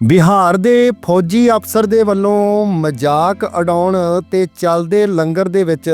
ਬਿਹਾਰ ਦੇ ਫੌਜੀ ਅਫਸਰ ਦੇ ਵੱਲੋਂ ਮਜ਼ਾਕ ਉਡਾਉਣ ਤੇ ਚੱਲਦੇ ਲੰਗਰ ਦੇ ਵਿੱਚ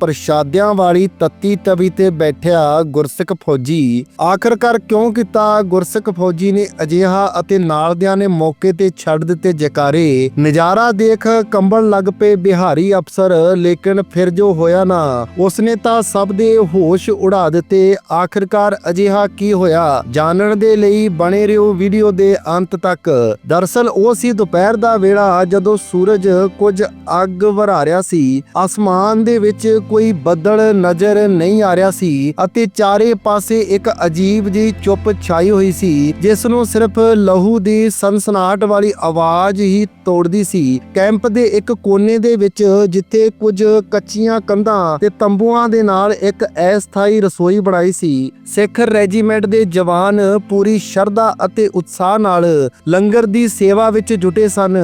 ਪ੍ਰਸ਼ਾਦਿਆਂ ਵਾਲੀ ਤੱਤੀ ਤਵੀ ਤੇ ਬੈਠਿਆ ਗੁਰਸਿੱਖ ਫੌਜੀ। ਆਖਰਕਾਰ ਕਿਉਂ ਕੀਤਾ? ਗੁਰਸਿੱਖ ਫੌਜੀ ਨੇ ਅਜਿਹਾ ਅਤੇ ਨਾਲਦਿਆਂ ਨੇ ਮੌਕੇ ਤੇ ਛੱਡ ਦਿੱਤੇ ਜਕਾਰੇ। ਨਜ਼ਾਰਾ ਦੇਖ ਕੰਬਣ ਲੱਗ ਪਏ ਬਿਹਾਰੀ ਅਫਸਰ, ਲੇਕਿਨ ਫਿਰ ਜੋ ਹੋਇਆ ਨਾ, ਉਸਨੇ ਤਾਂ ਸਭ ਦੇ ਹੋਸ਼ ਉਡਾ ਦਿੱਤੇ। ਆਖਰਕਾਰ ਅਜਿਹਾ ਕੀ ਹੋਇਆ? ਜਾਣਨ ਦੇ ਲਈ ਬਣੇ ਰਹੋ ਵੀਡੀਓ ਦੇ ਅੰਤ ਤੱਕ। ਦਰਸਲ ਉਹ ਸੀ ਦੁਪਹਿਰ ਦਾ ਵੇਲਾ ਜਦੋਂ ਸੂਰਜ ਕੁਝ ਅੱਗ ਵਰਾ ਰਿਹਾ ਸੀ। ਅਸਮਾਨ ਦੇ ਵਿੱਚ ਕੋਈ ਬੱਦਲ ਨਜ਼ਰ ਨਹੀਂ ਆ ਰਿਹਾ ਸੀ ਅਤੇ ਚਾਰੇ ਪਾਸੇ ਇੱਕ ਅਜੀਬ ਜਿਹੀ ਚੁੱਪ ਛਾਈ ਹੋਈ ਸੀ, ਜਿਸ ਨੂੰ ਸਿਰਫ ਲਹੂ ਦੀ ਸਨਸਨਾਟ ਵਾਲੀ ਆਵਾਜ਼ ਹੀ ਤੋੜਦੀ ਸੀ। ਕੈਂਪ ਦੇ ਇੱਕ ਕੋਨੇ ਦੇ ਵਿੱਚ ਜਿੱਥੇ ਕੁਝ ਕੱਚੀਆਂ ਕੰਧਾਂ ਤੇ ਤੰਬੂਆਂ ਦੇ ਨਾਲ ਇੱਕ ਅਸਥਾਈ ਰਸੋਈ ਬਣਾਈ ਸੀ, ਸਿੱਖ ਰੈਜੀਮੈਂਟ ਦੇ ਜਵਾਨ ਪੂਰੀ ਸ਼ਰਧਾ ਅਤੇ ਉਤਸ਼ਾਹ ਨਾਲ ਲੰਗਰ ਦੀ ਸੇਵਾ ਵਿੱਚ ਜੁਟੇ ਸਨ।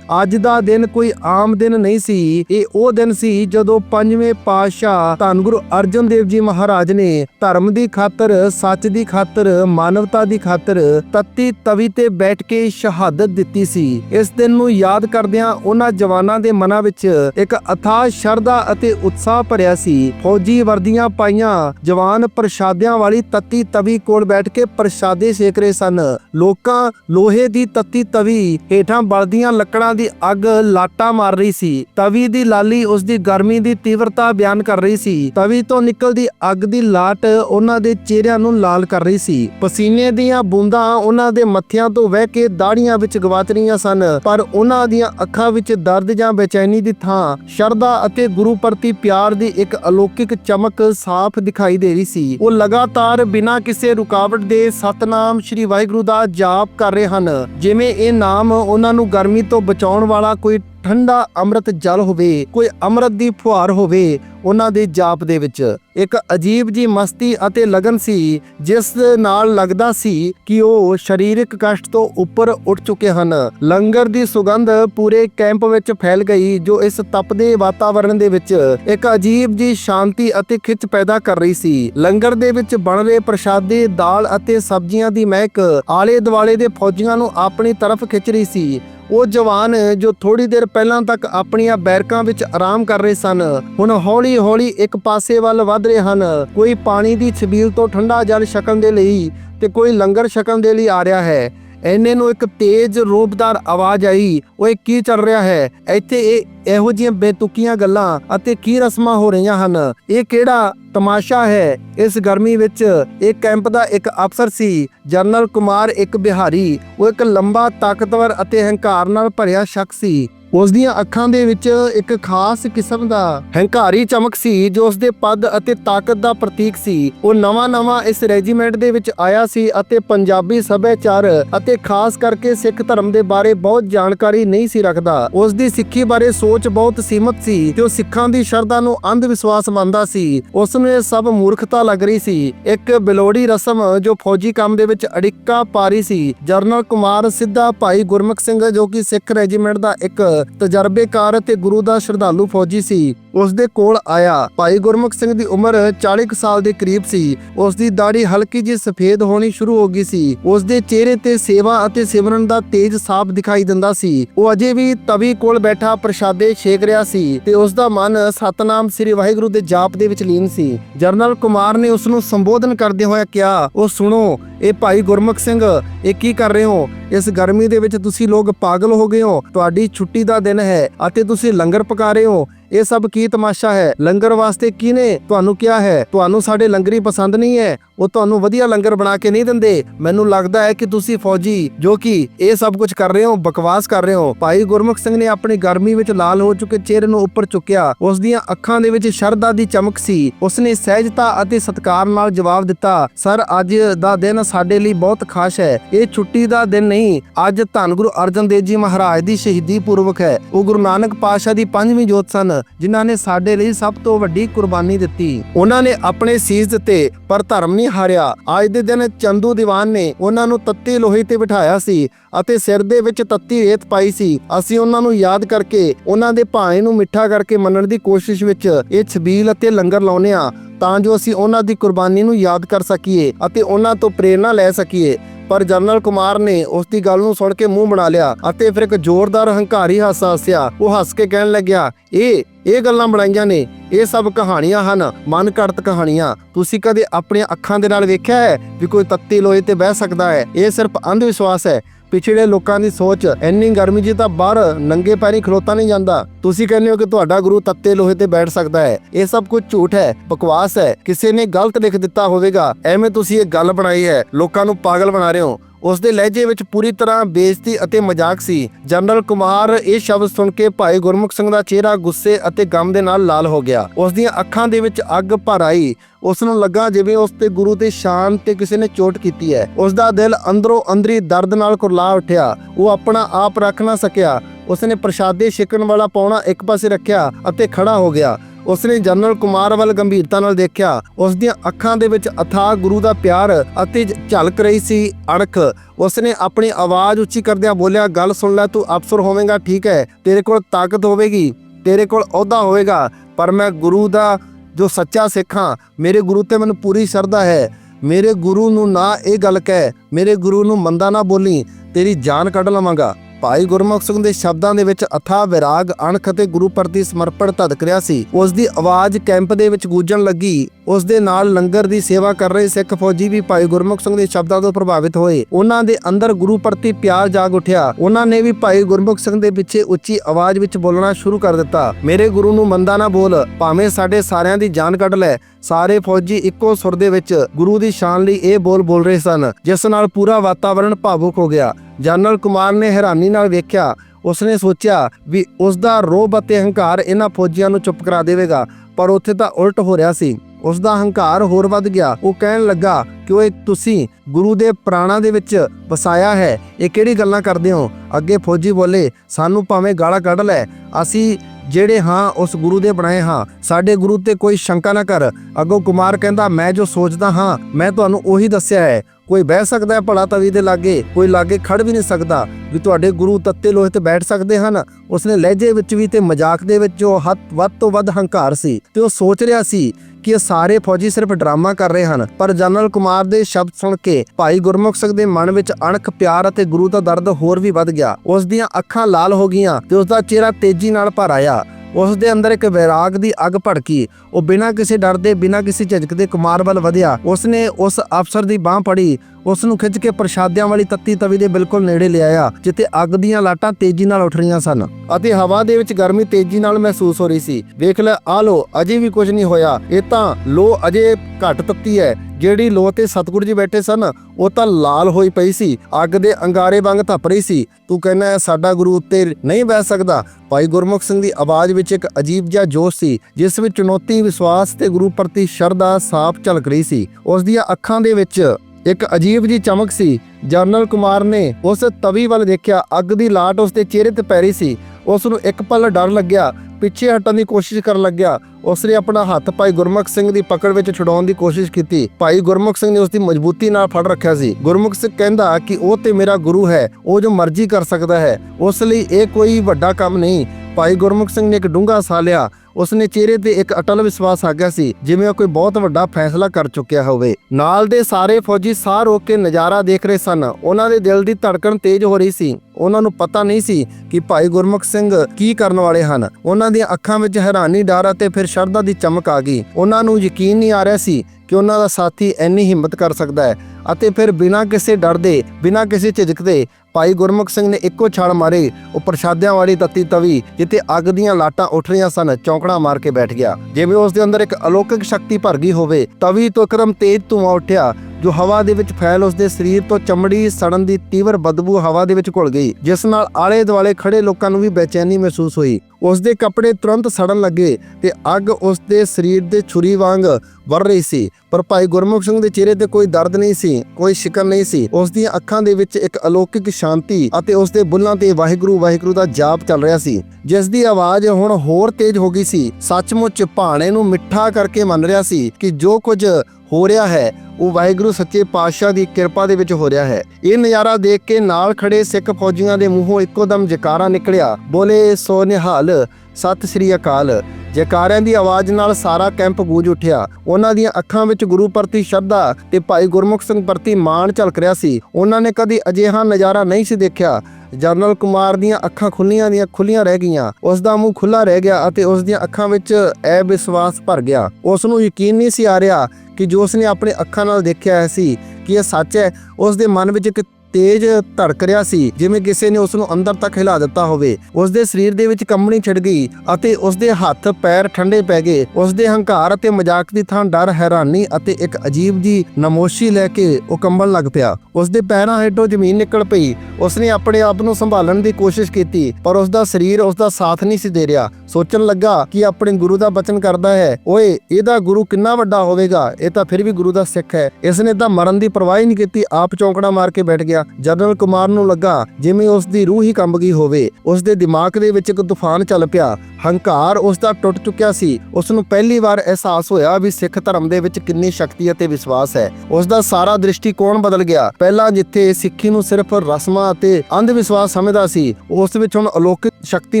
ਅੱਜ ਦਾ ਦਿਨ ਕੋਈ ਆਮ ਦਿਨ ਨਹੀਂ ਸੀ। ਇਹ ਉਹ ਦਿਨ ਸੀ ਜਦੋਂ ਪੰਜਵੇਂ ਪਾਤਸ਼ਾਹ ਧੰਨ ਗੁਰੂ ਅਰਜਨ ਦੇਵ ਜੀ ਮਹਾਰਾਜ ਨੇ ਧਰਮ ਦੀ ਖਾਤਰ, ਸੱਚ ਦੀ ਖਾਤਰ, ਮਾਨਵਤਾ ਦੀ ਖਾਤਰ ਤੱਤੀ ਤਵੀ ਤੇ ਬੈਠ ਕੇ ਸ਼ਹਾਦਤ ਦਿੱਤੀ ਸੀ। ਇਸ ਦਿਨ ਨੂੰ ਯਾਦ ਕਰਦਿਆਂ ਉਹਨਾਂ ਜਵਾਨਾਂ ਦੇ ਮਨਾਂ ਵਿੱਚ ਇੱਕ ਅਥਾਹ ਸ਼ਰਧਾ ਅਤੇ ਉਤਸ਼ਾਹ ਭਰਿਆ ਸੀ। ਫੌਜੀ ਵਰਦੀਆਂ ਪਾਈਆਂ, ਜਵਾਨ ਪ੍ਰਸ਼ਾਦਿਆਂ ਵਾਲੀ ਤੱਤੀ ਤਵੀ ਕੋਲ ਬੈਠ ਕੇ ਪ੍ਰਸ਼ਾਦੇ ਸੇਕ ਰਹੇ ਸਨ। ਲੋਕਾਂ ਲੋਹੇ ਦੀ ਤੱਤੀ ਤਵੀ ਹੇਠਾਂ ਬਲਦੀਆਂ ਲੱਕੜਾਂ ਦੀ ਅੱਗ ਲਾਟਾ ਮਾਰ ਰਹੀ ਸੀ। ਤਵੀ ਦੀ ਲਾਲੀ ਉਸ ਦੀ ਗਰਮੀ ਦੀ ਤੀਵਰਤਾ ਬਿਆਨ ਕਰ ਰਹੀ ਸੀ। ਤਵੀ ਤੋਂ ਨਿਕਲਦੀ ਅੱਗ ਦੀ ਲਾਟ ਉਹਨਾਂ ਦੇ ਚਿਹਰਿਆਂ ਨੂੰ ਲਾਲ ਕਰ ਰਹੀ ਸੀ। ਪਸੀਨੇ ਦੀਆਂ ਬੂੰਦਾਂ ਉਹਨਾਂ ਦੇ ਮੱਥਿਆਂ ਤੋਂ ਵਹਿ ਕੇ ਦਾੜੀਆਂ ਵਿੱਚ ਗਵਾਚ ਰਹੀਆਂ ਸਨ, ਪਰ ਉਹਨਾਂ ਦੀਆਂ ਅੱਖਾਂ ਵਿੱਚ ਦਰਦ ਜਾਂ ਬੇਚੈਨੀ ਦੀ ਥਾਂ, ਸ਼ਰਧਾ ਅਤੇ ਗੁਰੂ ਪ੍ਰਤੀ ਪਿਆਰ ਦੀ ਇੱਕ ਅਲੌਕਿਕ ਚਮਕ ਸਾਫ਼ ਦਿਖਾਈ ਦੇ ਰਹੀ ਸੀ। ਉਹ ਲਗਾਤਾਰ ਬਿਨਾਂ ਕਿਸੇ ਰੁਕਾਵਟ ਦੇ ਸਤਨਾਮ ਸ੍ਰੀ ਵਾਹਿਗੁਰੂ ਦਾ ਜਾਪ ਕਰ ਰਹੇ ਹਨ। ਜਿਵੇਂ ਇਹ ਨਾਮ ਉਹਨਾਂ ਨੂੰ ਗਰਮੀ ਤੋਂ ਬਚਾਉਣ ਵਾਲਾ ਕੋਈ ਠੰਡਾ ਅੰਮ੍ਰਿਤ ਜਲ ਹੋਵੇ, ਕੋਈ ਅੰਮ੍ਰਿਤ ਦੀ ਫੁਹਾਰ ਹੋਵੇ ਉਹਨਾਂ ਦੇ ਜਾਪ ਦੇ ਵਿੱਚ। ਇੱਕ ਅਜੀਬ ਜੀ ਮਸਤੀ ਅਤੇ ਲਗਨ ਸੀ, ਜਿਸ ਨਾਲ ਲੱਗਦਾ ਸੀ ਕਿ ਉਹ ਸਰੀਰਕ ਕਸ਼ਟ ਤੋਂ ਉੱਪਰ ਉੱਠ ਚੁੱਕੇ ਹਨ। ਲੰਗਰ ਦੀ ਸੁਗੰਧ ਪੂਰੇ ਕੈਂਪ ਵਿੱਚ ਫੈਲ ਗਈ, ਜੋ ਇਸ ਤਪਦੇ ਵਾਤਾਵਰਣ ਦੇ ਵਿੱਚ ਇੱਕ ਅਜੀਬ ਜੀ ਸ਼ਾਂਤੀ ਅਤੇ ਖਿੱਚ ਪੈਦਾ ਕਰ ਰਹੀ ਸੀ। ਲੰਗਰ ਦੇ ਵਿੱਚ ਬਣ ਰਹੇ ਪ੍ਰਸ਼ਾਦੇ, ਦਾਲ ਅਤੇ ਸਬਜ਼ੀਆਂ ਦੀ ਮਹਿਕ ਆਲੇ ਦੁਆਲੇ ਦੇ ਫੌਜੀਆਂ ਨੂੰ ਆਪਣੀ ਤਰਫ ਖਿੱਚ ਰਹੀ ਸੀ। ਉਹ ਜਵਾਨ ਜੋ ਥੋੜੀ ਦੇਰ ਪਹਿਲਾਂ ਤੱਕ ਆਪਣੀਆਂ ਬੈਰਕਾਂ ਵਿੱਚ ਆਰਾਮ ਕਰ ਰਹੇ ਸਨ, ਹੁਣ ਹੌਲੀ-ਹੌਲੀ ਇੱਕ ਪਾਸੇ ਵੱਲ ਵਧ ਰਹੇ ਹਨ। ਕੋਈ ਪਾਣੀ ਦੀ ਛਬੀਲ ਤੋਂ ਠੰਡਾ ਜਲ ਛਕਣ ਦੇ ਲਈ ਤੇ ਕੋਈ ਲੰਗਰ ਛਕਣ ਦੇ ਲਈ ਆ ਰਿਹਾ ਹੈ। ਐਨੇ ਨੂੰ ਇੱਕ ਤੇਜ਼ ਰੂਪਦਾਰ ਆਵਾਜ਼ ਆਈ, ਓਏ ਕੀ ਚੱਲ ਰਿਹਾ ਹੈ? ਇੱਥੇ ਇਹ ਇਹੋ ਜਿਹੀਆਂ ਬੇਤੁਕੀਆਂ ਗੱਲਾਂ ਅਤੇ ਕੀ ਰਸਮਾਂ ਹੋ ਰਹੀਆਂ ਹਨ? ਇਹ ਕਿਹੜਾ ਤਮਾਸ਼ਾ ਹੈ? ਇਸ ਗਰਮੀ ਵਿੱਚ ਇਹ ਕੈਂਪ ਦਾ ਇੱਕ ਅਫਸਰ ਸੀ, ਜਨਰਲ ਕੁਮਾਰ ਇੱਕ ਬਿਹਾਰੀ, ਉਹ ਇੱਕ ਲੰਬਾ ਤਾਕਤਵਰ ਅਤੇ ਹੰਕਾਰ ਨਾਲ ਭਰਿਆ ਸ਼ਖਸ ਸੀ। ਉਸ ਦੀਆਂ ਅੱਖਾਂ ਦੇ ਵਿੱਚ ਇੱਕ ਖਾਸ ਕਿਸਮ ਦਾ ਹੰਕਾਰੀ ਚਮਕ ਸੀ, ਜੋ ਉਸ ਦੇ ਪਦ ਅਤੇ ਤਾਕਤ ਦਾ ਪ੍ਰਤੀਕ ਸੀ। ਉਹ ਨਵਾਂ-ਨਵਾਂ ਇਸ ਰੈਜੀਮੈਂਟ ਦੇ ਵਿੱਚ ਆਇਆ ਸੀ ਅਤੇ ਪੰਜਾਬੀ ਸੱਭਿਆਚਾਰ ਅਤੇ ਖਾਸ ਕਰਕੇ ਸਿੱਖ ਧਰਮ ਦੇ ਬਾਰੇ ਬਹੁਤ ਜਾਣਕਾਰੀ ਨਹੀਂ ਸੀ ਰੱਖਦਾ। ਉਸ ਦੀ ਸਿੱਖੀ ਬਾਰੇ ਸੋਚ ਬਹੁਤ ਸੀਮਤ ਸੀ ਤੇ ਉਹ ਸਿੱਖਾਂ ਦੀ ਸ਼ਰਧਾ ਨੂੰ ਅੰਧ ਵਿਸ਼ਵਾਸ ਮੰਨਦਾ ਸੀ। ਉਸ ਨੂੰ ਇਹ ਸਭ ਮੂਰਖਤਾ ਲੱਗ ਰਹੀ ਸੀ। ਇੱਕ ਬਿਲੋੜੀ ਰਸਮ, ਜੋ ਫੌਜੀ ਕੰਮ ਦੇ ਵਿੱਚ ਅੜਿੱਕਾ ਪਾਰੀ ਸੀ। ਜਰਨਲ ਕੁਮਾਰ ਸਿੱਧਾ ਭਾਈ ਗੁਰਮੁਖ ਸਿੰਘ, ਜੋ ਕਿ ਸਿੱਖ ਰੈਜੀਮੈਂਟ ਦਾ ਇੱਕ ਤਜਰਬੇਕਾਰ ਅਤੇ ਗੁਰੂ ਦਾ ਸ਼ਰਧਾਲੂ ਫੌਜੀ ਸੀ। ਉਸ ਦੇ ਕੋਲ ਆਇਆ। ਭਾਈ ਗੁਰਮੁਖ ਸਿੰਘ ਦੀ ਉਮਰ 40 ਸਾਲ ਦੇ ਕਰੀਬ ਸੀ। ਉਸ ਦੀ ਦਾੜੀ ਹਲਕੀ ਜਿਹੀ ਸਫੇਦ ਹੋਣੀ ਸ਼ੁਰੂ ਹੋ ਗਈ ਸੀ। ਉਸ ਦੇ ਚਿਹਰੇ ਤੇ ਸੇਵਾ ਅਤੇ ਸਿਮਰਨ ਦਾ ਤੇਜ ਸਾਫ਼ ਦਿਖਾਈ ਦਿੰਦਾ ਸੀ। ਉਹ ਅਜੇ ਵੀ ਤਵੀ ਕੋਲ ਬੈਠਾ ਪ੍ਰਸ਼ਾਦੇ ਛੇਕ ਰਿਹਾ ਸੀ ਤੇ ਉਸ ਦਾ ਮਨ ਸਤਨਾਮ ਸ੍ਰੀ ਵਾਹਿਗੁਰੂ ਦੇ ਜਾਪ ਦੇ ਵਿੱਚ ਲੀਨ ਸੀ। ਜਰਨਲ ਕੁਮਾਰ ਨੇ ਉਸ ਨੂੰ ਸੰਬੋਧਨ ਕਰਦੇ ਹੋਇਆ ਕਿਹਾ, ਉਹ ਸੁਣੋ, ਇਹ ਭਾਈ ਗੁਰਮੁਖ ਸਿੰਘ, ਇਹ ਕੀ ਕਰ ਰਹੇ ਹੋ? ਇਸ ਗਰਮੀ ਦੇ ਵਿੱਚ ਤੁਸੀਂ ਲੋਕ ਪਾਗਲ ਹੋ ਗਏ ਹੋ। ਤੁਹਾਡੀ ਛੁੱਟੀ ਦਾ ਦਿਨ ਹੈ ਅਤੇ ਤੁਸੀਂ ਲੰਗਰ ਪਕਾ ਰਹੇ ਹੋ ਇਹ ਸਭ ਕੀ ਤਮਾਸ਼ਾ ਹੈ? ਲੰਗਰ ਵਾਸਤੇ ਕਿਹਨੇ ਤੁਹਾਨੂੰ ਕਿਹਾ ਹੈ? ਤੁਹਾਨੂੰ ਸਾਡੇ ਲੰਗਰੀ ਪਸੰਦ ਨਹੀਂ ਹੈ? ਉਹ ਤੁਹਾਨੂੰ ਵਧੀਆ ਲੰਗਰ ਬਣਾ ਕੇ ਨਹੀਂ ਦਿੰਦੇ। ਮੈਨੂੰ ਲੱਗਦਾ ਹੈ ਕਿ ਤੁਸੀਂ ਫੌਜੀ, ਜੋ ਕਿ ਇਹ ਸਭ ਕੁਝ ਕਰ ਰਹੇ ਹੋ, ਬਕਵਾਸ ਕਰ ਰਹੇ ਹੋ। ਭਾਈ ਗੁਰਮੁਖ ਸਿੰਘ ਨੇ ਆਪਣੀ ਗਰਮੀ ਵਿੱਚ ਲਾਲ ਹੋ ਚੁੱਕੇ ਚਿਹਰੇ ਨੂੰ ਉੱਪਰ ਚੁੱਕਿਆ। ਉਸ ਦੀਆਂ ਅੱਖਾਂ ਦੇ ਵਿੱਚ ਸ਼ਰਧਾ ਦੀ ਚਮਕ ਸੀ। ਉਸਨੇ ਸਹਿਜਤਾ ਅਤੇ ਸਤਿਕਾਰ ਨਾਲ ਜਵਾਬ ਦਿੱਤਾ, ਸਰ, ਅੱਜ ਦਾ ਦਿਨ ਸਾਡੇ ਲਈ ਬਹੁਤ ਖਾਸ ਹੈ। ਇਹ ਛੁੱਟੀ ਦਾ ਦਿਨ ਨਹੀਂ। ਅੱਜ ਧੰਨ ਗੁਰੂ ਅਰਜਨ ਦੇਵ ਜੀ ਮਹਾਰਾਜ ਦੀ ਸ਼ਹੀਦੀ ਪੂਰਵਕ ਹੈ। ਉਹ ਗੁਰੂ ਨਾਨਕ ਪਾਤਸ਼ਾਹ ਦੀ ਪੰਜਵੀਂ ਜੋਤ ਸਨ। ਜਿਨ੍ਹਾਂ ਨੇ ਸਾਡੇ ਲਈ ਸਭ ਤੋਂ ਵੱਡੀ ਕੁਰਬਾਨੀ ਦਿੱਤੀ। ਉਹਨਾਂ ਨੇ ਆਪਣੇ ਸੀਸ ਦਿੱਤੇ ਪਰ ਧਰਮ ਨਹੀਂ ਹਾਰਿਆ। ਅੱਜ ਦੇ ਦਿਨ ਚੰਦੂ ਦੀਵਾਨ ਨੇ ਉਹਨਾਂ ਨੂੰ ਤੱਤੀ ਲੋਹੇ ਤੇ ਬਿਠਾਇਆ ਸੀ ਅਤੇ ਸਿਰ ਦੇ ਵਿੱਚ ਤੱਤੀ ਰੇਤ ਪਾਈ ਸੀ। ਅਸੀਂ ਉਹਨਾਂ ਨੂੰ ਯਾਦ ਕਰਕੇ ਉਹਨਾਂ ਦੇ ਭਾਣੇ ਨੂੰ ਮਿੱਠਾ ਕਰਕੇ ਮੰਨਣ ਦੀ ਕੋਸ਼ਿਸ਼ ਵਿੱਚ ਇਹ ਛਬੀਲ ਅਤੇ ਲੰਗਰ ਲਾਉਨੇ ਆ ਤਾਂ ਜੋ ਅਸੀਂ ਉਹਨਾਂ ਦੀ ਕੁਰਬਾਨੀ ਨੂੰ ਯਾਦ ਕਰ ਸਕੀਏ ਅਤੇ ਉਹਨਾਂ ਤੋਂ ਪ੍ਰੇਰਣਾ ਲੈ ਸਕੀਏ। ਪਰ ਜਨਰਲ ਕੁਮਾਰ ਨੇ ਉਸ ਦੀ ਗੱਲ ਨੂੰ ਸੁਣ ਕੇ ਮੂੰਹ ਬਣਾ ਲਿਆ ਅਤੇ ਫਿਰ ਇੱਕ ਜ਼ੋਰਦਾਰ ਹੰਕਾਰੀ ਹਾਸਾ ਹੱਸਿਆ। ਉਹ ਹੱਸ ਕੇ ਕਹਿਣ ਲੱਗਿਆ, ਇਹ ਇਹ ਗੱਲਾਂ ਬਣਾਈਆਂ ਨੇ। ਇਹ ਸਭ ਕਹਾਣੀਆਂ ਹਨ ਮਨ ਘੜਤ ਕਹਾਣੀਆਂ। ਤੁਸੀਂ ਕਦੇ ਆਪਣੀਆਂ ਅੱਖਾਂ ਦੇ ਨਾਲ ਵੇਖਿਆ ਹੈ ਵੀ ਕੋਈ ਤੱਤੀ ਲੋਏ ਤੇ ਬਹਿ ਸਕਦਾ ਹੈ? ਇਹ ਸਿਰਫ ਅੰਧ ਵਿਸ਼ਵਾਸ ਹੈ। ਪਿਛੜੇ ਲੋਕਾਂ ਦੀ ਸੋਚ ਇੰਨੀ ਗਰਮੀ 'ਚ ਤਾਂ ਬਾਹਰ ਨੰਗੇ ਪੈਰੀ ਖਲੋਤਾ ਨਹੀਂ ਜਾਂਦਾ। ਤੁਸੀਂ ਕਹਿੰਦੇ ਹੋ ਕਿ ਤੁਹਾਡਾ ਗੁਰੂ ਤੱਤੇ ਲੋਹੇ ਤੇ ਬੈਠ ਸਕਦਾ ਹੈ। ਇਹ ਸਭ ਕੁਝ ਝੂਠ ਹੈ, ਬਕਵਾਸ ਹੈ। ਕਿਸੇ ਨੇ ਗਲਤ ਲਿਖ ਦਿੱਤਾ ਹੋਵੇਗਾ। ਐਵੇਂ ਤੁਸੀਂ ਇਹ ਗੱਲ ਬਣਾਈ ਹੈ। ਲੋਕਾਂ ਨੂੰ ਪਾਗਲ ਬਣਾ ਰਹੇ ਹੋ। ਉਸ ਦੇ ਲਹਿਜੇ ਵਿੱਚ ਪੂਰੀ ਤਰ੍ਹਾਂ ਬੇਇੱਜ਼ਤੀ ਅਤੇ ਮਜ਼ਾਕ ਸੀ। ਜਨਰਲ ਕੁਮਾਰ ਇਹ ਸ਼ਬਦ ਸੁਣ ਕੇ ਭਾਈ ਗੁਰਮੁਖ ਸਿੰਘ ਦਾ ਚਿਹਰਾ ਗੁੱਸੇ ਅਤੇ ਗਮ ਦੇ ਨਾਲ ਲਾਲ ਹੋ ਗਿਆ। ਉਸ ਦੀਆਂ ਅੱਖਾਂ ਦੇ ਵਿੱਚ ਅੱਗ ਭਰ ਆਈ। ਉਸ ਨੂੰ ਲੱਗਾ ਜਿਵੇਂ ਉਸ ਤੇ ਗੁਰੂ ਦੇ ਸ਼ਾਨ ਤੇ ਕਿਸੇ ਨੇ ਚੋਟ ਕੀਤੀ ਹੈ। ਉਸ ਦਾ ਦਿਲ ਅੰਦਰੋਂ ਅੰਦਰੀ ਦਰਦ ਨਾਲ ਕੁਰਲਾ ਉੱਠਿਆ। ਉਹ ਆਪਣਾ ਆਪ ਰੱਖ ਨਾ ਸਕਿਆ। ਉਸਨੇ ਪ੍ਰਸ਼ਾਦੇ ਛਕਣ ਵਾਲਾ ਪੌਣਾ ਇੱਕ ਪਾਸੇ ਰੱਖਿਆ ਅਤੇ ਖੜਾ ਹੋ ਗਿਆ। ਉਸਨੇ ਜਨਰਲ ਕੁਮਾਰ ਵੱਲ ਗੰਭੀਰਤਾ ਨਾਲ ਦੇਖਿਆ। ਉਸ ਦੀਆਂ ਅੱਖਾਂ ਦੇ ਵਿੱਚ ਅਥਾਹ ਗੁਰੂ ਦਾ ਪਿਆਰ ਅਤੇ ਝਲਕ ਰਹੀ ਸੀ ਅਣਖ। ਉਸਨੇ ਆਪਣੀ ਆਵਾਜ਼ ਉੱਚੀ ਕਰਦਿਆਂ ਬੋਲਿਆ, ਗੱਲ ਸੁਣ ਲੈ, ਤੂੰ ਅਫਸਰ ਹੋਵੇਂਗਾ, ਠੀਕ ਹੈ। ਤੇਰੇ ਕੋਲ ਤਾਕਤ ਹੋਵੇਗੀ, ਤੇਰੇ ਕੋਲ ਅਹੁਦਾ ਹੋਵੇਗਾ, ਪਰ ਮੈਂ ਗੁਰੂ ਦਾ ਜੋ ਸੱਚਾ ਸਿੱਖ ਹਾਂ, ਮੇਰੇ ਗੁਰੂ ਤੇ ਮੈਨੂੰ ਪੂਰੀ ਸ਼ਰਧਾ ਹੈ। ਮੇਰੇ ਗੁਰੂ ਨੂੰ ਨਾ ਇਹ ਗੱਲ ਕਹਿ, ਮੇਰੇ ਗੁਰੂ ਨੂੰ ਮੰਦਾ ਨਾ ਬੋਲੀ, ਤੇਰੀ ਜਾਨ ਕੱਢ ਲਵਾਂਗਾ। ਭਾਈ ਗੁਰਮੁਖ ਸਿੰਘ ਦੇ ਸ਼ਬਦਾਂ ਦੇ ਵਿੱਚ ਅਥਾਹ ਵਿਰਾਗ, ਅਣਖ ਅਤੇ ਗੁਰੂ ਪ੍ਰਤੀ ਸਮਰਪਣ ਧੜਕ ਰਿਹਾ ਸੀ। ਉਸ ਦੀ ਆਵਾਜ਼ ਕੈਂਪ ਦੇ ਵਿੱਚ ਗੂੰਜਣ ਲੱਗੀ। ਉਸ ਦੇ ਨਾਲ ਲੰਗਰ ਦੀ ਸੇਵਾ ਕਰ ਰਹੇ ਸਿੱਖ ਫੌਜੀ ਵੀ ਭਾਈ ਗੁਰਮੁਖ ਸਿੰਘ ਦੇ ਸ਼ਬਦਾਂ ਤੋਂ ਪ੍ਰਭਾਵਿਤ ਹੋਏ। ਉਹਨਾਂ ਦੇ ਅੰਦਰ ਗੁਰੂ ਪ੍ਰਤੀ ਪਿਆਰ ਜਾਗ ਉਠਿਆ। ਉਹਨਾਂ ਨੇ ਵੀ ਭਾਈ ਗੁਰਮੁਖ ਸਿੰਘ ਦੇ ਪਿੱਛੇ ਉੱਚੀ ਆਵਾਜ਼ ਵਿੱਚ ਬੋਲਣਾ ਸ਼ੁਰੂ ਕਰ ਦਿੱਤਾ। ਮੇਰੇ ਗੁਰੂ ਨੂੰ ਮੰਦਾ ਨਾ ਬੋਲ। ਭਾਵੇਂ ਸਾਡੇ ਸਾਰਿਆਂ ਦੀ ਜਾਨ ਕੱਢ ਲੈ। ਸਾਰੇ ਫੌਜੀ ਇੱਕੋ ਸੁਰ ਦੇ ਵਿੱਚ ਗੁਰੂ ਦੀ ਸ਼ਾਨ ਲਈ ਇਹ ਬੋਲ ਬੋਲ ਰਹੇ ਸਨ, ਜਿਸ ਨਾਲ ਪੂਰਾ ਵਾਤਾਵਰਣ ਭਾਵੁਕ ਹੋ ਗਿਆ। ਜਨਰਲ ਕੁਮਾਰ ਨੇ ਹੈਰਾਨੀ ਨਾਲ ਵੇਖਿਆ, ਉਸਨੇ ਸੋਚਿਆ ਵੀ ਉਸ ਦਾ ਰੋਬ ਅਤੇ ਹੰਕਾਰ ਇਹਨਾਂ ਫੌਜੀਆਂ ਨੂੰ ਚੁੱਪ ਕਰਾ ਦੇਵੇਗਾ, ਪਰ ਉੱਥੇ ਤਾਂ ਉਲਟ ਹੋ ਰਿਹਾ ਸੀ। ਉਸ ਦਾ ਹੰਕਾਰ ਹੋਰ ਵੱਧ ਗਿਆ। ਉਹ ਕਹਿਣ ਲੱਗਾ ਕਿ ਉਹ ਤੁਸੀਂ ਗੁਰੂ ਦੇ ਪ੍ਰਾਣਾਂ ਦੇ ਵਿੱਚ ਵਸਾਇਆ ਹੈ? ਇਹ ਕਿਹੜੀ ਗੱਲਾਂ ਕਰਦੇ ਹੋ? ਅੱਗੇ ਫੌਜੀ ਬੋਲੇ, ਸਾਨੂੰ ਭਾਵੇਂ ਗਾਲਾਂ ਕੱਢ ਲੈ। ਅਸੀਂ ਜਿਹੜੇ ਹਾਂ ਉਸ ਗੁਰੂ ਦੇ ਬਣਾਏ ਹਾਂ। ਸਾਡੇ ਗੁਰੂ ਤੇ ਕੋਈ ਸ਼ੰਕਾ ਨਾ ਕਰ। ਅੱਗੋਂ ਕੁਮਾਰ ਕਹਿੰਦਾ, ਮੈਂ ਜੋ ਸੋਚਦਾ ਹਾਂ, ਮੈਂ ਤੁਹਾਨੂੰ ਉਹੀ ਦੱਸਿਆ ਹੈ। ਕੋਈ ਬਹਿ ਸਕਦਾ ਹੈ ਭਲਾ ਤਵੀ ਦੇ ਲਾਗੇ, ਕੋਈ ਲਾਗੇ ਖੜ ਵੀ ਨਹੀਂ ਸਕਦਾ। ਵੀ ਤੁਹਾਡੇ ਗੁਰੂ ਤੱਤੇ ਲੋਹੇ ਤੇ ਬੈਠ ਸਕਦੇ ਹਨ। ਉਸਨੇ ਲਹਿਜੇ ਵਿੱਚ ਵੀ ਤੇ ਮਜ਼ਾਕ ਦੇ ਵਿੱਚ ਜੋ ਹੱਦ ਵੱਧ ਤੋਂ ਵੱਧ ਹੰਕਾਰ ਸੀ ਤੇ ਉਹ ਸੋਚ ਰਿਹਾ ਸੀ ਕਿ ਇਹ ਸਾਰੇ ਫੌਜੀ ਸਿਰਫ ਡਰਾਮਾ ਕਰ ਰਹੇ ਹਨ। ਪਰ ਜਨਰਲ ਕੁਮਾਰ ਦੇ ਸ਼ਬਦ ਸੁਣ ਕੇ ਭਾਈ ਗੁਰਮੁਖ ਸਿੰਘ ਦੇ ਮਨ ਵਿੱਚ ਅਣਖ, ਪਿਆਰ ਅਤੇ ਗੁਰੂ ਦਾ ਦਰਦ ਹੋਰ ਵੀ ਵੱਧ ਗਿਆ। ਉਸ ਦੀਆਂ ਅੱਖਾਂ ਲਾਲ ਹੋ ਗਈਆਂ ਤੇ ਉਸ ਦਾ ਚਿਹਰਾ ਤੇਜ਼ੀ ਨਾਲ ਭਰ ਆਇਆ। ਉਸ ਦੇ ਅੰਦਰ ਇੱਕ ਵਿਰਾਗ ਦੀ ਅੱਗ ਭੜਕੀ। ਉਹ ਬਿਨਾਂ ਕਿਸੇ ਡਰ ਦੇ, ਬਿਨਾਂ ਕਿਸੇ ਝਿਜਕ ਦੇ ਕੁਮਾਰ ਵੱਲ ਵਧਿਆ। ਉਸਨੇ ਉਸ ਅਫਸਰ ਦੀ ਬਾਹ ਫੜੀ। ਉਸ ਨੂੰ ਖਿੱਚ ਕੇ ਪ੍ਰਸ਼ਾਦਿਆਂ ਵਾਲੀ ਤੱਤੀ ਤਵੀ ਦੇ ਬਿਲਕੁਲ ਨੇੜੇ ਲਿਆਇਆ, ਜਿੱਥੇ ਅੱਗ ਦੀਆਂ ਲਾਟਾਂ ਤੇਜ਼ੀ ਨਾਲ ਉੱਠ ਰਹੀਆਂ ਸਨ। ਅਤੇ ਹਵਾ ਦੇ ਵਿੱਚ ਗਰਮੀ ਤੇਜ਼ੀ ਨਾਲ ਮਹਿਸੂਸ ਹੋ ਰਹੀ ਸੀ। ਵੇਖ ਲੈ ਆ ਲੋ, ਅਜੇ ਵੀ ਕੁਝ ਨਹੀਂ ਹੋਇਆ। ਇਹ ਤਾਂ ਲੋ ਅਜੇ ਘੱਟ ਤੱਤੀ ਹੈ। ਜਿਹੜੀ ਲੋ ਤੇ ਸਤਗੁਰੂ ਜੀ ਬੈਠੇ ਸਨ, ਉਹ ਤਾਂ ਲਾਲ ਹੋਈ ਪਈ ਸੀ। ਅੱਗ ਦੇ ਅੰਗਾਰੇ ਵਾਂਗ ਧੱਪ ਰਹੀ ਸੀ। ਤੂੰ ਕਹਿੰਦਾ ਸਾਡਾ ਗੁਰੂ ਉੱਤੇ ਨਹੀਂ ਬਹਿ ਸਕਦਾ। ਭਾਈ ਗੁਰਮੁਖ ਸਿੰਘ ਦੀ ਆਵਾਜ਼ ਵਿੱਚ ਇੱਕ ਅਜੀਬ ਜਿਹਾ ਜੋਸ਼ ਸੀ, ਜਿਸ ਵਿੱਚ ਚੁਣੌਤੀ, ਵਿਸ਼ਵਾਸ ਤੇ ਗੁਰੂ ਪ੍ਰਤੀ ਸ਼ਰਧਾ ਸਾਫ਼ ਝਲਕ ਰਹੀ ਸੀ। ਉਸ ਦੀਆਂ ਅੱਖਾਂ ਦੇ ਵਿੱਚ ਇੱਕ ਅਜੀਬ ਜੀ ਚਮਕ ਸੀ। ਜਨਰਲ ਕੁਮਾਰ ਨੇ ਉਸ ਤਵੀ ਵੱਲ ਦੇਖਿਆ। ਅੱਗ ਦੀ ਲਾਟ ਉਸ ਦੇ ਚਿਹਰੇ ਤੇ ਪੈ ਰਹੀ ਸੀ। ਉਸ ਨੂੰ ਇੱਕ ਪਲ ਡਰ ਲੱਗਿਆ। ਪਿੱਛੇ ਹਟਣ ਦੀ ਕੋਸ਼ਿਸ਼ ਕਰਨ ਲੱਗਿਆ। ਉਸ ਨੇ ਆਪਣਾ ਹੱਥ ਭਾਈ ਗੁਰਮੁਖ ਸਿੰਘ ਦੀ ਪਕੜ ਵਿੱਚ ਛੁਡਾਉਣ ਦੀ ਕੋਸ਼ਿਸ਼ ਕੀਤੀ। ਭਾਈ ਗੁਰਮੁਖ ਸਿੰਘ ਨੇ ਉਸ ਦੀ ਮਜ਼ਬੂਤੀ ਨਾਲ ਫੜ ਰੱਖਿਆ ਸੀ। ਗੁਰਮੁਖ ਸਿੰਘ ਕਹਿੰਦਾ ਕਿ ਉਹ ਤੇ ਮੇਰਾ ਗੁਰੂ ਹੈ। ਉਹ ਜੋ ਮਰਜ਼ੀ ਕਰ ਸਕਦਾ ਹੈ। ਉਸ ਲਈ ਇਹ ਕੋਈ ਵੱਡਾ ਕੰਮ ਨਹੀਂ। ਭਾਈ ਗੁਰਮੁਖ ਸਿੰਘ ਨੇ ਇੱਕ ਡੂੰਘਾ ਸਾਹ ਲਿਆ। ਉਸਨੇ ਚਿਹਰੇ ਤੇ ਇੱਕ ਅਟਲ ਵਿਸ਼ਵਾਸ ਆ ਗਿਆ ਸੀ, ਜਿਵੇਂ ਉਹ ਕੋਈ ਬਹੁਤ ਵੱਡਾ ਫੈਸਲਾ ਕਰ ਚੁੱਕਿਆ ਹੋਵੇ। ਨਾਲ ਦੇ ਸਾਰੇ ਫੌਜੀ ਸਾਹ ਰੋਕ ਕੇ ਨਜ਼ਾਰਾ ਦੇਖ ਰਹੇ ਸਨ। ਉਹਨਾਂ ਦੇ ਦਿਲ ਦੀ ਧੜਕਣ ਤੇਜ਼ ਹੋ ਰਹੀ ਸੀ। ਉਹਨਾਂ ਨੂੰ ਪਤਾ ਨਹੀਂ ਸੀ ਕਿ ਭਾਈ ਗੁਰਮੁਖ ਸਿੰਘ ਕੀ ਕਰਨ ਵਾਲੇ ਹਨ। ਉਹਨਾਂ ਦੀਆਂ ਅੱਖਾਂ ਵਿੱਚ ਹੈਰਾਨੀ ਡਰ ਅਤੇ ਫਿਰ ਸ਼ਰਧਾ ਦੀ ਚਮਕ ਆ ਗਈ। ਉਹਨਾਂ ਨੂੰ ਯਕੀਨ ਨਹੀਂ ਆ ਰਿਹਾ ਸੀ ਕਿ ਉਹਨਾਂ ਦਾ ਸਾਥੀ ਇੰਨੀ ਹਿੰਮਤ ਕਰ ਸਕਦਾ ਹੈ। ਅਤੇ ਫਿਰ ਬਿਨਾਂ ਕਿਸੇ ਡਰ ਦੇ ਬਿਨਾਂ ਕਿਸੇ ਝਿਜਕ ਦੇ ਭਾਈ ਗੁਰਮੁਖ ਸਿੰਘ ਨੇ ਇੱਕੋ ਛਾਲ ਮਾਰੇ ਉਹ ਪ੍ਰਸ਼ਾਦਿਆਂ ਵਾਲੀ ਤੱਤੀ ਤਵੀ, ਜਿੱਥੇ ਅੱਗ ਦੀਆਂ ਲਾਟਾਂ ਉੱਠ ਰਹੀਆਂ ਸਨ, ਚੌਂਕੜਾ ਮਾਰ ਕੇ ਬੈਠ ਗਿਆ। ਜਿਵੇਂ ਉਸ ਦੇ ਅੰਦਰ ਇੱਕ ਅਲੌਕਿਕ ਸ਼ਕਤੀ ਭਰ ਗਈ ਹੋਵੇ, ਤਵੀ ਤੋਂ ਇੱਕਦਮ ਤੇਜ਼ ਧੂੰਆਂ ਉੱਠਿਆ, ਜੋ ਹਵਾ ਦੇ ਵਿੱਚ ਫੈਲ ਉਸ ਦੇ ਸਰੀਰ ਤੋਂ ਚਮੜੀ ਸੜਨ ਦੀ ਤੀਵਰ ਬਦਬੂ ਹਵਾ ਦੇ ਵਿੱਚ ਘੁਲ ਗਈ, ਜਿਸ ਨਾਲ ਆਲੇ ਦੁਆਲੇ ਖੜੇ ਲੋਕਾਂ ਨੂੰ ਵੀ ਬੇਚੈਨੀ ਮਹਿਸੂਸ ਹੋਈ। ਉਸ ਦੇ ਕੱਪੜੇ ਤੁਰੰਤ ਸੜਨ ਲੱਗੇ ਤੇ ਅੱਗ ਉਸ ਦੇ ਸਰੀਰ ਦੇ ਛੁਰੀ ਵਾਂਗ ਵਰ ਰਹੀ ਸੀ, ਪਰ ਭਾਈ ਗੁਰਮੁਖ ਸਿੰਘ ਦੇ ਚਿਹਰੇ ਤੇ ਕੋਈ ਦਰਦ ਨਹੀਂ ਸੀ, ਕੋਈ ਸ਼ਿਕਨ ਨਹੀਂ ਸੀ। ਉਸ ਦੀਆਂ ਅੱਖਾਂ ਦੇ ਵਿੱਚ ਇੱਕ ਅਲੌਕਿਕ ਸ਼ਾਂਤੀ ਅਤੇ ਉਸ ਦੇ ਬੁੱਲਾਂ ਤੇ ਵਾਹਿਗੁਰੂ ਵਾਹਿਗੁਰੂ ਦਾ ਜਾਪ ਚੱਲ ਰਿਹਾ ਸੀ, ਜਿਸ ਦੀ ਆਵਾਜ਼ ਹੁਣ ਹੋਰ ਤੇਜ਼ ਹੋ ਗਈ ਸੀ। ਸੱਚਮੁੱਚ ਭਾਣੇ ਨੂੰ ਮਿੱਠਾ ਕਰਕੇ ਮੰਨ ਰਿਹਾ ਸੀ ਕਿ ਜੋ ਕੁਝ ਹੋ ਰਿਹਾ ਹੈ, ਉਹ ਵਾਹਿਗੁਰੂ ਸੱਚੇ ਪਾਤਸ਼ਾਹ ਦੀ ਕਿਰਪਾ ਦੇ ਵਿੱਚ ਹੋ ਰਿਹਾ ਹੈ। ਇਹ ਨਜ਼ਾਰਾ ਦੇਖ ਕੇ ਨਾਲ ਖੜੇ ਸਿੱਖ ਫੌਜੀਆਂ ਦੇ ਮੂੰਹੋਂ ਇੱਕੋ ਦਮ ਜਕਾਰਾ ਨਿਕਲਿਆ। ਬੋਲੇ, ਸੋ ਨਿਹਾਲ, ਸਤਿ ਸ੍ਰੀ ਅਕਾਲ। ਜੈਕਾਰਿਆਂ ਦੀ ਆਵਾਜ਼ ਨਾਲ ਸਾਰਾ ਕੈਂਪ ਗੂੰਜ ਉੱਠਿਆ। ਉਹਨਾਂ ਦੀਆਂ ਅੱਖਾਂ ਵਿੱਚ ਗੁਰੂ ਪ੍ਰਤੀ ਸ਼ਰਧਾ ਤੇ ਭਾਈ ਗੁਰਮੁਖ ਸਿੰਘ ਪ੍ਰਤੀ ਮਾਣ ਝਲਕ ਰਿਹਾ ਸੀ। ਉਹਨਾਂ ਨੇ ਕਦੀ ਅਜਿਹਾ ਨਜ਼ਾਰਾ ਨਹੀਂ ਸੀ ਦੇਖਿਆ। ਜਨਰਲ ਕੁਮਾਰ ਦੀਆਂ ਅੱਖਾਂ ਖੁੱਲੀਆਂ ਦੀਆਂ ਖੁੱਲੀਆਂ ਰਹਿ ਗਈਆਂ। ਉਸ ਦਾ ਮੂੰਹ ਖੁੱਲਾ ਰਹਿ ਗਿਆ ਅਤੇ ਉਸ ਦੀਆਂ ਅੱਖਾਂ ਵਿੱਚ ਐ ਵਿਸ਼ਵਾਸ ਭਰ ਗਿਆ। ਉਸ ਨੂੰ ਯਕੀਨ ਨਹੀਂ ਸੀ ਆ ਰਿਹਾ ਕਿ ਜੋ ਉਸਨੇ ਆਪਣੇ ਅੱਖਾਂ ਨਾਲ ਦੇਖਿਆ ਸੀ ਕਿ ਇਹ ਸੱਚ ਹੈ, ਉਸ ਦੇ ਮਨ ਵਿੱਚ ਇੱਕ ਤੇਜ਼ ਧੜਕ ਰਿਹਾ ਸੀ, ਜਿਵੇਂ ਕਿਸੇ ਨੇ ਉਸ ਨੂੰ ਅੰਦਰ ਤੱਕ ਹਿਲਾ ਦਿੱਤਾ ਹੋਵੇ। ਉਸ ਦੇ ਸਰੀਰ ਦੇ ਵਿੱਚ ਕੰਬਣੀ ਛਿੜ ਗਈ ਅਤੇ ਉਸ ਦੇ ਹੱਥ ਪੈਰ ਠੰਡੇ ਪੈ ਗਏ। ਉਸ ਦੇ ਹੰਕਾਰ ਅਤੇ ਮਜ਼ਾਕ ਦੀ ਥਾਂ ਡਰ, ਹੈਰਾਨੀ ਅਤੇ ਇੱਕ ਅਜੀਬ ਜੀ ਨਮੋਸ਼ੀ ਲੈ ਕੇ ਉਹ ਕੰਬਣ ਲੱਗ ਪਿਆ। ਉਸ ਦੇ ਪੈਰਾਂ ਹੇਠੋਂ ਜ਼ਮੀਨ ਨਿਕਲ ਪਈ। ਉਸ ਨੇ ਆਪਣੇ ਆਪ ਨੂੰ ਸੰਭਾਲਣ ਦੀ ਕੋਸ਼ਿਸ਼ ਕੀਤੀ, ਪਰ ਉਸ ਦਾ ਸਰੀਰ ਉਸ ਦਾ ਸਾਥ ਨਹੀਂ ਸੀ ਦੇ ਰਿਹਾ। ਸੋਚਣ ਲੱਗਾ ਕਿ ਆਪਣੇ ਗੁਰੂ ਦਾ ਬਚਨ ਕਰਦਾ ਹੈ। ਓਏ, ਇਹਦਾ ਗੁਰੂ ਕਿੰਨਾ ਵੱਡਾ ਹੋਵੇਗਾ? ਇਹ ਤਾਂ ਫਿਰ ਵੀ ਗੁਰੂ ਦਾ ਸਿੱਖ ਹੈ। ਇਸ ਨੇ ਤਾਂ ਮਰਨ ਦੀ ਪਰਵਾਹ ਹੀ ਨਹੀਂ ਕੀਤੀ, ਆਪ ਚੌਂਕੜਾ ਮਾਰ ਕੇ ਬੈਠ ਗਿਆ। ਜਨਰਲ ਕੁਮਾਰ ਨੂੰ ਲੱਗਾ ਜਿਵੇਂ ਉਸ ਦੀ ਰੂਹ ਹੀ ਕੰਬ ਗਈ ਹੋਵੇ। ਉਸ ਦੇ ਦਿਮਾਗ ਦੇ ਵਿੱਚ ਇੱਕ ਤੂਫਾਨ ਚੱਲ ਪਿਆ। ਹੰਕਾਰ ਉਸ ਦਾ ਟੁੱਟ ਚੁੱਕਿਆ ਸੀ। ਉਸ ਨੂੰ ਪਹਿਲੀ ਵਾਰ ਅਹਿਸਾਸ ਹੋਇਆ ਵੀ ਸਿੱਖ ਧਰਮ ਦੇ ਵਿੱਚ ਕਿੰਨੀ ਸ਼ਕਤੀ ਅਤੇ ਵਿਸ਼ਵਾਸ ਹੈ। ਉਸ ਦਾ ਸਾਰਾ ਦ੍ਰਿਸ਼ਟੀਕੋਣ ਬਦਲ ਗਿਆ। ਪਹਿਲਾਂ ਜਿੱਥੇ ਸਿੱਖੀ ਨੂੰ ਸਿਰਫ ਰਸਮਾਂ ਅਤੇ ਅੰਧ ਵਿਸ਼ਵਾਸ ਸਮਝਦਾ ਸੀ, ਉਸ ਵਿੱਚ ਹੁਣ ਅਲੌਕਿਕ ਸ਼ਕਤੀ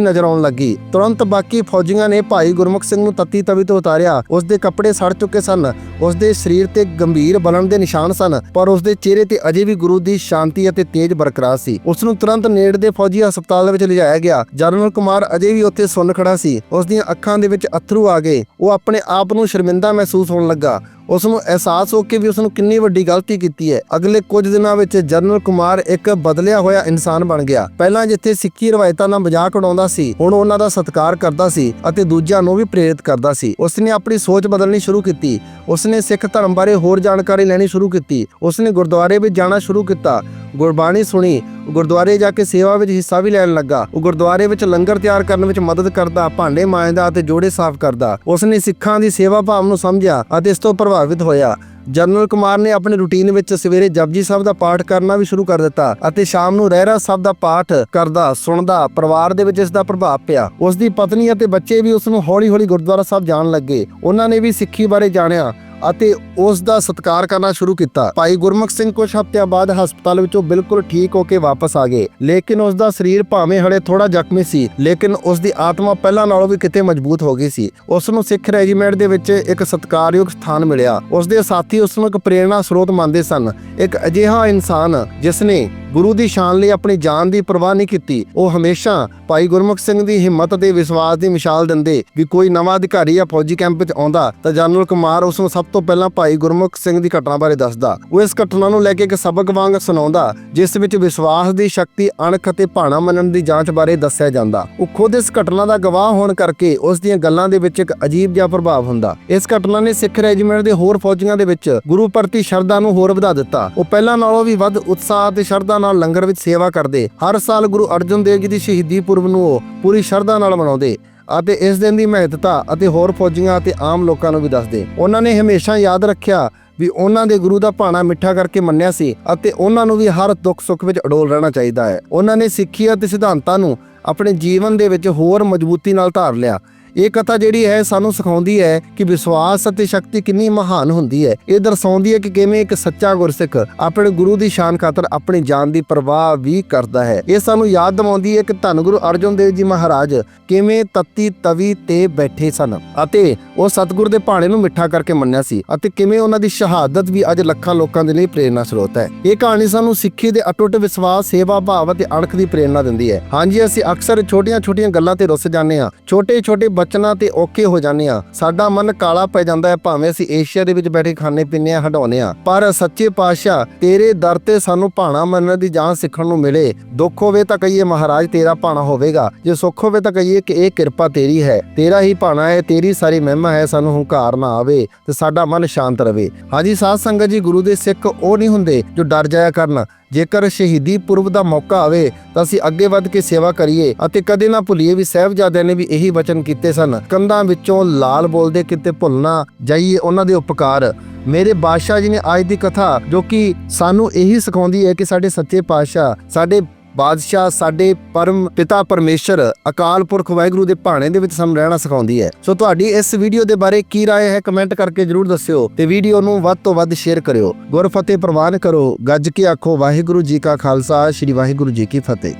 ਨਜ਼ਰ ਆਉਣ ਲੱਗੀ। ਤੁਰੰਤ ਬਾਕੀ ਫੌਜੀਆਂ ਨੇ ਭਾਈ ਗੁਰਮੁਖ ਸਿੰਘ ਨੂੰ ਤੱਤੀ ਤਵੀ ਤੋਂ ਉਤਾਰਿਆ। ਉਸ ਦੇ ਕੱਪੜੇ ਸੜ ਚੁੱਕੇ ਸਨ। ਉਸ ਦੇ ਸਰੀਰ ਤੇ ਗੰਭੀਰ ਬਲਨ ਦੇ ਨਿਸ਼ਾਨ ਸਨ। ਪਰ ਉਸ ਦੇ ਚਿਹਰੇ ਤੇ ਅਜੇ ਵੀ ਗੁਰੂ ਦੀ ਸ਼ਾਨ ਸ਼ਾਂਤੀ ਅਤੇ ਤੇਜ ਬਰਕਰਾਰ ਸੀ। ਉਸ ਨੂੰ ਤੁਰੰਤ ਨੇੜ ਦੇ ਫੌਜੀ ਹਸਪਤਾਲ ਵਿੱਚ ਲਿਜਾਇਆ ਗਿਆ। ਜਨਰਲ ਕੁਮਾਰ ਅਜੇ ਵੀ ਉੱਥੇ ਸੁੰਨ ਖੜਾ ਸੀ। ਉਸ ਦੀਆਂ ਅੱਖਾਂ ਦੇ ਵਿੱਚ ਅਥਰੂ ਆ ਗਏ। ਉਹ ਆਪਣੇ ਆਪ ਨੂੰ ਸ਼ਰਮਿੰਦਾ ਮਹਿਸੂਸ ਹੋਣ ਲੱਗਾ। ਉਸ ਨੂੰ ਅਹਿਸਾਸ ਹੋ ਕੇ ਵੀ ਉਸ ਨੂੰ ਕਿੰਨੀ ਵੱਡੀ ਗਲਤੀ ਕੀਤੀ ਹੈ। ਅਗਲੇ ਕੁਝ ਦਿਨਾਂ ਵਿੱਚ ਜਨਰਲ ਕੁਮਾਰ ਇੱਕ ਬਦਲਿਆ ਹੋਇਆ ਇਨਸਾਨ ਬਣ ਗਿਆ। ਪਹਿਲਾਂ ਜਿੱਥੇ ਸਿੱਖੀ ਰਵਾਇਤਾਂ ਨਾਲ ਮਜ਼ਾਕ ਉਡਾਉਂਦਾ ਸੀ, ਹੁਣ ਉਹਨਾਂ ਦਾ ਸਤਿਕਾਰ ਕਰਦਾ ਸੀ ਅਤੇ ਦੂਜਿਆਂ ਨੂੰ ਵੀ ਪ੍ਰੇਰਿਤ ਕਰਦਾ ਸੀ। ਉਸ ਨੇ ਆਪਣੀ ਸੋਚ ਬਦਲਣੀ ਸ਼ੁਰੂ ਕੀਤੀ। ਉਸ ਨੇ ਸਿੱਖ ਧਰਮ ਬਾਰੇ ਹੋਰ ਜਾਣਕਾਰੀ ਲੈਣੀ ਸ਼ੁਰੂ ਕੀਤੀ। ਉਸ ਨੇ ਗੁਰਦੁਆਰੇ ਵਿੱਚ ਜਾਣਾ ਸ਼ੁਰੂ ਕੀਤਾ। ਗੁਰਬਾਣੀ ਸੁਣੀ, ਗੁਰਦੁਆਰੇ ਜਾ ਕੇ ਸੇਵਾ ਵਿੱਚ ਹਿੱਸਾ ਵੀ ਲੈਣ ਲੱਗਾ। ਉਹ ਗੁਰਦੁਆਰੇ ਵਿੱਚ ਲੰਗਰ ਤਿਆਰ ਕਰਨ ਵਿੱਚ ਮਦਦ ਕਰਦਾ, ਭਾਂਡੇ ਮਾਂਜਦਾ ਅਤੇ ਜੋੜੇ ਸਾਫ਼ ਕਰਦਾ। ਉਸ ਸਿੱਖਾਂ ਦੀ ਸੇਵਾ ਭਾਵ ਨੂੰ ਸਮਝਿਆ ਅਤੇ ਇਸ ਤੋਂ ਪ੍ਰਭਾਵਿਤ ਹੋਇਆ। ਜਨਰਲ ਕੁਮਾਰ ਨੇ ਆਪਣੇ ਰੁਟੀਨ ਵਿੱਚ ਸਵੇਰੇ ਜਪਜੀ ਸਾਹਿਬ ਦਾ ਪਾਠ ਕਰਨਾ ਵੀ ਸ਼ੁਰੂ ਕਰ ਦਿੱਤਾ ਅਤੇ ਸ਼ਾਮ ਨੂੰ ਰਹਿਰਾ ਸਾਹਿਬ ਦਾ ਪਾਠ ਕਰਦਾ, ਸੁਣਦਾ, ਪਰਿਵਾਰ ਦੇ ਵਿੱਚ ਇਸ ਦਾ ਪ੍ਰਭਾਵ ਪਿਆ। ਉਸ ਦੀ ਪਤਨੀ ਅਤੇ ਬੱਚੇ ਵੀ ਉਸ ਨੂੰ ਹੌਲੀ-ਹੌਲੀ ਗੁਰਦੁਆਰਾ ਸਾਹਿਬ ਜਾਣ ਲੱਗੇ। ਉਹਨਾਂ ਨੇ ਵੀ ਸਿੱਖੀ ਬਾਰੇ ਜਾਣਿਆ ਅਤੇ ਉਸ ਦਾ ਸਤਿਕਾਰ ਕਰਨਾ ਸ਼ੁਰੂ ਕੀਤਾ। ਭਾਈ ਗੁਰਮੁਖ ਸਿੰਘ ਕੁਝ ਹਫ਼ਤਿਆਂ ਬਾਅਦ ਹਸਪਤਾਲ ਵਿੱਚੋਂ ਬਿਲਕੁਲ ਠੀਕ ਹੋ ਕੇ ਵਾਪਸ ਆ ਗਏ। ਲੇਕਿਨ ਉਸ ਦਾ ਸਰੀਰ ਭਾਵੇਂ ਹਲੇ ਥੋੜਾ ਜ਼ਖਮੀ ਸੀ, ਲੇਕਿਨ ਉਸ ਦੀ ਆਤਮਾ ਪਹਿਲਾਂ ਨਾਲੋਂ ਵੀ ਕਿਤੇ ਮਜ਼ਬੂਤ ਹੋ ਗਈ ਸੀ। ਉਸ ਨੂੰ ਸਿੱਖ ਰੈਜੀਮੈਂਟ ਦੇ ਵਿੱਚ ਇੱਕ ਸਤਿਕਾਰਯੋਗ ਸਥਾਨ ਮਿਲਿਆ। ਉਸ ਦੇ ਸਾਥੀ ਉਸ ਨੂੰ ਇੱਕ ਪ੍ਰੇਰਣਾ ਸਰੋਤ ਮੰਨਦੇ ਸਨ। ਇੱਕ ਅਜਿਹਾ ਇਨਸਾਨ ਜਿਸ ਨੇ ਗੁਰੂ ਦੀ ਸ਼ਾਨ ਲਈ ਆਪਣੀ ਜਾਨ ਦੀ ਪਰਵਾਹ ਨਹੀਂ ਕੀਤੀ, ਉਹ ਹਮੇਸ਼ਾ ਭਾਈ ਗੁਰਮੁਖ ਸਿੰਘ ਦੀ ਹਿੰਮਤ ਤੇ ਵਿਸ਼ਵਾਸ ਦੀ ਮਿਸਾਲ ਦਿੰਦੇ ਵੀ ਕੋਈ ਨਵਾਂ ਅਧਿਕਾਰੀ ਜਾਂ ਫੌਜੀ ਕੈਂਪ ਵਿੱਚ ਆਉਂਦਾ ਤਾਂ ਜਨਰਲ ਕੁਮਾਰ ਉਸ ਨੂੰ ਸਭ ਤੋਂ ਪਹਿਲਾਂ ਭਾਈ ਗੁਰਮੁਖ ਸਿੰਘ ਦੀ ਘਟਨਾ ਬਾਰੇ ਦੱਸਦਾ। ਉਹ ਇਸ ਘਟਨਾ ਨੂੰ ਲੈ ਕੇ ਇੱਕ ਸਬਕ ਵਾਂਗ ਸੁਣਾਉਂਦਾ, ਜਿਸ ਵਿੱਚ ਵਿਸ਼ਵਾਸ ਦੀ ਸ਼ਕਤੀ, ਅਣਖ ਅਤੇ ਭਾਣਾ ਮੰਨਣ ਦੀ ਜਾਂਚ ਬਾਰੇ ਦੱਸਿਆ ਜਾਂਦਾ। ਉਹ ਖੁਦ ਇਸ ਘਟਨਾ ਦਾ ਗਵਾਹ ਹੋਣ ਕਰਕੇ ਉਸ ਦੀਆਂ ਗੱਲਾਂ ਦੇ ਵਿੱਚ ਇੱਕ ਅਜੀਬ ਜਿਹਾ ਪ੍ਰਭਾਵ ਹੁੰਦਾ। ਇਸ ਘਟਨਾ ਨੇ ਸਿੱਖ ਰੈਜੀਮੈਂਟ ਦੇ ਹੋਰ ਫੌਜੀਆਂ ਦੇ ਵਿੱਚ ਗੁਰੂ ਪ੍ਰਤੀ ਸ਼ਰਧਾ ਨੂੰ ਹੋਰ ਵਧਾ ਦਿੱਤਾ। ਉਹ ਪਹਿਲਾਂ ਨਾਲੋਂ ਵੀ ਵੱਧ ਉਤਸ਼ਾਹ ਅਤੇ ਸ਼ਰਧਾ ਨਾਲ ਲੰਗਰ ਵਿੱਚ ਸੇਵਾ ਕਰਦੇ। ਹਰ ਸਾਲ ਗੁਰੂ ਅਰਜਨ ਦੇਵ ਜੀ ਦੀ ਸ਼ਹੀਦੀ ਪੁਰਬ ਨੂੰ ਉਹ ਪੂਰੀ ਸ਼ਰਧਾ ਨਾਲ ਮਨਾਉਂਦੇ। ਅਤੇ ਇਸ ਦਿਨ ਦੀ ਮਹੱਤਤਾ ਅਤੇ ਹੋਰ ਫੌਜੀਆਂ ਅਤੇ ਆਮ ਲੋਕਾਂ ਨੂੰ ਵੀ ਦੱਸਦੇ। ਉਹਨਾਂ ਨੇ ਹਮੇਸ਼ਾ ਯਾਦ ਰੱਖਿਆ ਵੀ ਉਹਨਾਂ ਦੇ ਗੁਰੂ ਦਾ ਭਾਣਾ ਮਿੱਠਾ ਕਰਕੇ ਮੰਨਿਆ ਸੀ ਅਤੇ ਉਹਨਾਂ ਨੂੰ ਵੀ ਹਰ ਦੁੱਖ ਸੁੱਖ ਵਿੱਚ ਅਡੋਲ ਰਹਿਣਾ ਚਾਹੀਦਾ ਹੈ। ਉਹਨਾਂ ਨੇ ਸਿੱਖੀ ਅਤੇ ਸਿਧਾਂਤਾਂ ਨੂੰ ਆਪਣੇ ਜੀਵਨ ਦੇ ਵਿੱਚ ਹੋਰ ਮਜ਼ਬੂਤੀ ਨਾਲ ਧਾਰ ਲਿਆ। ਇਹ ਕਥਾ ਜਿਹੜੀ ਹੈ ਸਾਨੂੰ ਸਿਖਾਉਂਦੀ ਹੈ ਕਿ ਵਿਸ਼ਵਾਸ ਅਤੇ ਸ਼ਕਤੀ ਕਿੰਨੀ ਮਹਾਨ ਹੁੰਦੀ ਹੈ। ਇਹ ਦਰਸਾਉਂਦੀ ਹੈ ਕਿ ਕਿਵੇਂ ਇੱਕ ਸੱਚਾ ਗੁਰਸਿੱਖ ਆਪਣੇ ਗੁਰੂ ਦੀ ਸ਼ਾਨ ਖਾਤਰ ਆਪਣੀ ਜਾਨ ਦੀ ਪਰਵਾਹ ਵੀ ਕਰਦਾ ਹੈ। ਇਹ ਸਾਨੂੰ ਯਾਦ ਦਿਵਾਉਂਦੀ ਹੈ ਕਿ ਧੰਨ ਗੁਰੂ ਅਰਜਨ ਦੇਵ ਜੀ ਮਹਾਰਾਜ ਕਿਵੇਂ ਤੱਤੀ ਤਵੀ ਤੇ ਬੈਠੇ ਸਨ ਅਤੇ ਉਹ ਸਤਿਗੁਰ ਦੇ ਭਾਣੇ ਨੂੰ ਮਿੱਠਾ ਕਰਕੇ ਮੰਨਿਆ ਸੀ ਅਤੇ ਕਿਵੇਂ ਉਹਨਾਂ ਦੀ ਸ਼ਹਾਦਤ ਵੀ ਅੱਜ ਲੱਖਾਂ ਲੋਕਾਂ ਦੇ ਲਈ ਪ੍ਰੇਰਨਾ ਸਰੋਤ ਹੈ। ਇਹ ਕਹਾਣੀ ਸਾਨੂੰ ਸਿੱਖੀ ਦੇ ਅਟੁੱਟ ਵਿਸ਼ਵਾਸ, ਸੇਵਾ ਭਾਵ ਅਤੇ ਅਣਖ ਦੀ ਪ੍ਰੇਰਨਾ ਦਿੰਦੀ ਹੈ। ਹਾਂਜੀ, ਅਸੀਂ ਅਕਸਰ ਛੋਟੀਆਂ-ਛੋਟੀਆਂ ਗੱਲਾਂ ਤੇ ਰੁੱਸ ਜਾਂਦੇ ਹਾਂ। ਛੋਟੇ-ਛੋਟੇ ਬਚਨਾਂ ਤੇ ਔਖੇ ਹੋ ਜਾਂਦੇ ਹਾਂ। ਸਾਡਾ ਮਨ ਕਾਲਾ ਪੈ ਜਾਂਦਾ ਹੈ, ਭਾਵੇਂ ਅਸੀਂ ਏਸ਼ੀਆ ਦੇ ਵਿੱਚ ਬੈਠੇ ਖਾਣੇ ਪੀਂਦੇ ਹਾਂ ਹਟਾਉਂਦੇ ਹਾਂ। ਪਰ ਸੱਚੇ ਪਾਤਸ਼ਾਹ, ਤੇਰੇ ਦਰ ਤੇ ਸਾਨੂੰ ਭਾਣਾ ਮੰਨਣ ਦੀ ਜਾਂਚ ਸਿੱਖਣ ਨੂੰ ਮਿਲੇ। ਦੁੱਖ ਹੋਵੇ ਤਾਂ ਕਹੀਏ, ਮਹਾਰਾਜ, ਤੇਰਾ ਭਾਣਾ ਹੋਵੇਗਾ। ਜੇ ਸੁੱਖ ਹੋਵੇ ਤਾਂ ਕਹੀਏ ਕਿ ਇਹ ਕਿਰਪਾ ਤੇਰੀ ਹੈ। ਤੇਰਾ ਹੀ ਭਾਣਾ ਹੈ, ਤੇਰੀ ਸਾਰੀ ਮਹਿਮਾ ਹੈ, ਸਾਨੂੰ ਹੰਕਾਰ ਨਾ ਆਵੇ ਤੇ ਸਾਡਾ ਮਨ ਸ਼ਾਂਤ ਰਵੇ ਹਾਂਜੀ, ਸਾਧ ਸੰਗਤ ਜੀ, ਗੁਰੂ ਦੇ ਸਿੱਖ ਉਹ ਨਹੀਂ ਹੁੰਦੇ ਜੋ ਡਰ ਜਾਇਆ ਕਰਨ। ਜੇਕਰ ਸ਼ਹੀਦੀ ਪੁਰਬ ਦਾ ਮੌਕਾ ਆਵੇ, ਤਾਂ ਅਸੀਂ ਅੱਗੇ ਵੱਧ ਕੇ ਸੇਵਾ ਕਰੀਏ ਅਤੇ ਕਦੇ ਨਾ ਭੁੱਲੀਏ ਵੀ ਸਹਿਬਜ਼ਾਦਿਆਂ ਨੇ ਵੀ ਇਹੀ ਵਚਨ ਕੀਤੇ ਸਨ, ਕੰਧਾਂ ਵਿੱਚੋਂ ਲਾਲ ਬੋਲਦੇ ਕਿਤੇ ਭੁੱਲਣਾ, ਜਾਈਏ ਉਹਨਾਂ ਦੇ ਉਪਕਾਰ। ਮੇਰੇ ਬਾਦਸ਼ਾਹ ਜੀ ਨੇ ਅੱਜ ਦੀ ਕਥਾ ਜੋ ਕਿ ਸਾਨੂੰ ਇਹੀ ਸਿਖਾਉਂਦੀ ਹੈ ਕਿ ਸਾਡੇ ਸੱਚੇ ਪਾਤਸ਼ਾਹ, ਸਾਡੇ ਬਾਦਸ਼ਾਹ ਸਾਡੇ ਪਰਮ ਪਿਤਾ ਪਰਮੇਸ਼ਰ ਅਕਾਲ ਪੁਰਖ ਵਾਹਿਗੁਰੂ ਦੇ ਭਾਣੇ ਦੇ ਵਿੱਚ ਸਾਨੂੰ ਰਹਿਣਾ ਸਿਖਾਉਂਦੀ ਹੈ ਸੋ ਤੁਹਾਡੀ ਇਸ ਵੀਡੀਓ ਦੇ ਬਾਰੇ ਕੀ رائے ਹੈ ਕਮੈਂਟ ਕਰਕੇ ਜਰੂਰ ਦੱਸਿਓ ਤੇ ਵੀਡੀਓ ਨੂੰ ਵੱਧ ਤੋਂ ਵੱਧ ਸ਼ੇਅਰ ਕਰਿਓ ਗੁਰਫਤਿਹ ਪ੍ਰਵਾਨ ਕਰੋ ਗੱਜ ਕੇ ਆਖੋ ਵਾਹਿਗੁਰੂ ਜੀ ਕਾ ਖਾਲਸਾ ਸ੍ਰੀ ਵਾਹਿਗੁਰੂ ਜੀ ਕੀ ਫਤਿਹ